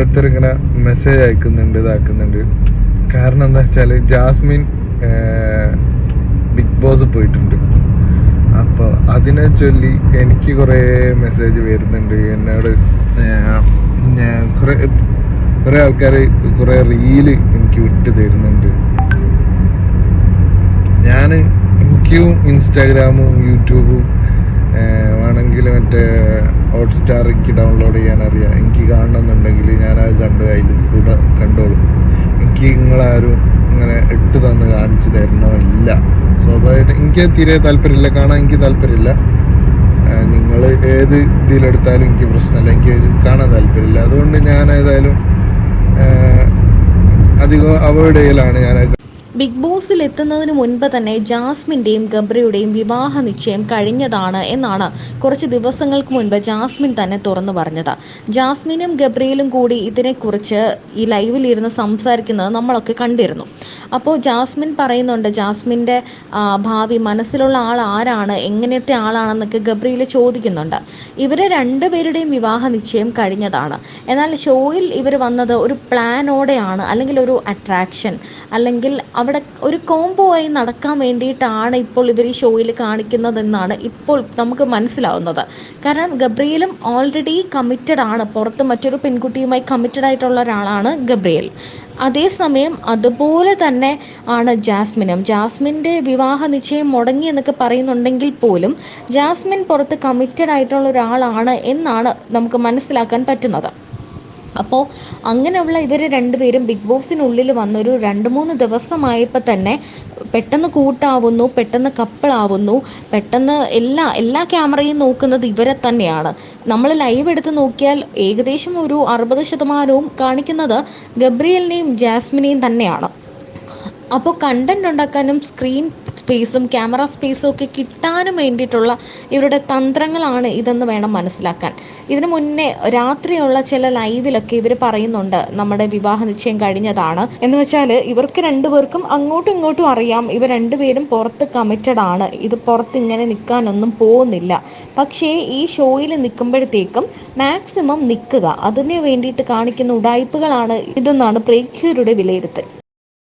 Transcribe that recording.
ഓരോരുത്തർ ഇങ്ങനെ മെസ്സേജ് അയക്കുന്നുണ്ട് ഇതാക്കുന്നുണ്ട്. കാരണം എന്താ വെച്ചാൽ ജാസ്മിൻ ബിഗ് ബോസ് പോയിട്ടുണ്ട്. അപ്പോൾ അതിനെ ചൊല്ലി എനിക്ക് കുറേ മെസ്സേജ് വരുന്നുണ്ട്. എന്നോട് ഞാൻ കുറേ കുറേ ആൾക്കാർ കുറേ റീൽ എനിക്ക് വിട്ട് തരുന്നുണ്ട്. ഞാൻ എനിക്കും ഇൻസ്റ്റാഗ്രാമും യൂട്യൂബും വേണമെങ്കിൽ മറ്റേ ഹോട്ട്സ്റ്റാർ എനിക്ക് ഡൗൺലോഡ് ചെയ്യാൻ അറിയാം എനിക്ക് കാണണമെന്നുണ്ടെങ്കിൽ ഞാൻ അത് കണ്ട് അതിൽ കൂടെ കണ്ടോളും. എനിക്ക് നിങ്ങളാരും ഇങ്ങനെ ഇട്ട് തന്ന് കാണിച്ചു തരണമില്ല. സ്വാഭാവികമായിട്ട് എനിക്ക് തീരെ താല്പര്യമില്ല കാണാൻ എനിക്ക് താല്പര്യമില്ല. നിങ്ങൾ ഏത് ഇതിലെടുത്താലും എനിക്ക് പ്രശ്നമില്ല എനിക്ക് കാണാൻ താല്പര്യമില്ല. അതുകൊണ്ട് ഞാൻ ഏതായാലും അധികം അവോയ്ഡ് ചെയ്യലാണ് ഞാൻ ബിഗ് ബോസിൽ എത്തുന്നതിന് മുൻപ് തന്നെ ജാസ്മിന്റെയും ഗബ്രയുടെയും വിവാഹ നിശ്ചയം കഴിഞ്ഞതാണ് എന്നാണ് കുറച്ച് ദിവസങ്ങൾക്ക് മുൻപ് ജാസ്മിൻ തന്നെ തുറന്നു പറഞ്ഞത്. ജാസ്മിനും ഗബ്രയിലും കൂടി ഇതിനെക്കുറിച്ച് ഈ ലൈവിൽ ഇരുന്ന് സംസാരിക്കുന്നത് നമ്മളൊക്കെ കണ്ടിരുന്നു. അപ്പോൾ ജാസ്മിൻ പറയുന്നുണ്ട് ജാസ്മിന്റെ ഭാവി മനസ്സിലുള്ള ആൾ ആരാണ് എങ്ങനത്തെ ആളാണെന്നൊക്കെ ഗബ്രിയിൽ ചോദിക്കുന്നുണ്ട്. ഇവരെ രണ്ടുപേരുടെയും വിവാഹ നിശ്ചയം കഴിഞ്ഞതാണ്. എന്നാൽ ഷോയിൽ ഇവർ വന്നത് ഒരു പ്ലാനോടെയാണ് അല്ലെങ്കിൽ ഒരു അട്രാക്ഷൻ അല്ലെങ്കിൽ അവിടെ ഒരു കോംബോ ആയി നടക്കാൻ വേണ്ടിയിട്ടാണ് ഇപ്പോൾ ഇവർ ഈ ഷോയിൽ കാണിക്കുന്നതെന്നാണ് ഇപ്പോൾ നമുക്ക് മനസ്സിലാവുന്നത്. കാരണം ഗബ്രിയലും ഓൾറെഡി കമ്മിറ്റഡ് ആണ്. പുറത്ത് മറ്റൊരു പെൺകുട്ടിയുമായി കമ്മിറ്റഡ് ആയിട്ടുള്ള ഒരാളാണ് ഗബ്രിയൽ. അതേസമയം അതുപോലെ തന്നെ ആണ് ജാസ്മിനും. ജാസ്മിന്റെ വിവാഹ നിശ്ചയം മുടങ്ങി എന്നൊക്കെ പറയുന്നുണ്ടെങ്കിൽ പോലും ജാസ്മിൻ പുറത്ത് കമ്മിറ്റഡ് ആയിട്ടുള്ള ഒരാളാണ് എന്നാണ് നമുക്ക് മനസ്സിലാക്കാൻ പറ്റുന്നത്. അപ്പോൾ അങ്ങനെയുള്ള ഇവർ രണ്ടുപേരും ബിഗ് ബോസിനുള്ളിൽ വന്നൊരു രണ്ട് മൂന്ന് ദിവസമായപ്പോൾ തന്നെ പെട്ടെന്ന് കൂട്ടാവുന്നു പെട്ടെന്ന് കപ്പിളാവുന്നു പെട്ടെന്ന് എല്ലാ എല്ലാ ക്യാമറയും നോക്കുന്നത് ഇവരെ തന്നെയാണ്. നമ്മൾ ലൈവ് എടുത്ത് നോക്കിയാൽ ഏകദേശം ഒരു അറുപത് ശതമാനവും കാണിക്കുന്നത് ഗബ്രിയലിനെയും ജാസ്മിനെയും തന്നെയാണ്. അപ്പോൾ കണ്ടന്റ് ഉണ്ടാക്കാനും സ്ക്രീൻ സ്പേസും ക്യാമറ സ്പേസും ഒക്കെ കിട്ടാനും വേണ്ടിയിട്ടുള്ള ഇവരുടെ തന്ത്രങ്ങളാണ് ഇതെന്ന് വേണം മനസ്സിലാക്കാൻ. ഇതിനു മുന്നേ രാത്രിയുള്ള ചില ലൈവിലൊക്കെ ഇവർ പറയുന്നുണ്ട്. നമ്മുടെ വിവാഹ നിശ്ചയം കഴിഞ്ഞതാണ്. എന്ന് വെച്ചാൽ ഇവർക്ക് രണ്ടുപേർക്കും അങ്ങോട്ടും ഇങ്ങോട്ടും അറിയാം. ഇവർ രണ്ടുപേരും പുറത്ത് കമ്മിറ്റഡ് ആണ്. ഇത് പുറത്ത് ഇങ്ങനെ നിൽക്കാനൊന്നും പോകുന്നില്ല. പക്ഷേ ഈ ഷോയിൽ നിൽക്കുമ്പോഴത്തേക്കും മാക്സിമം നിൽക്കുക. അതിനു വേണ്ടിയിട്ട് കാണിക്കുന്ന ഉടായ്പകളാണ് ഇതെന്നാണ് പ്രേക്ഷകരുടെ വിലയിരുത്തൽ.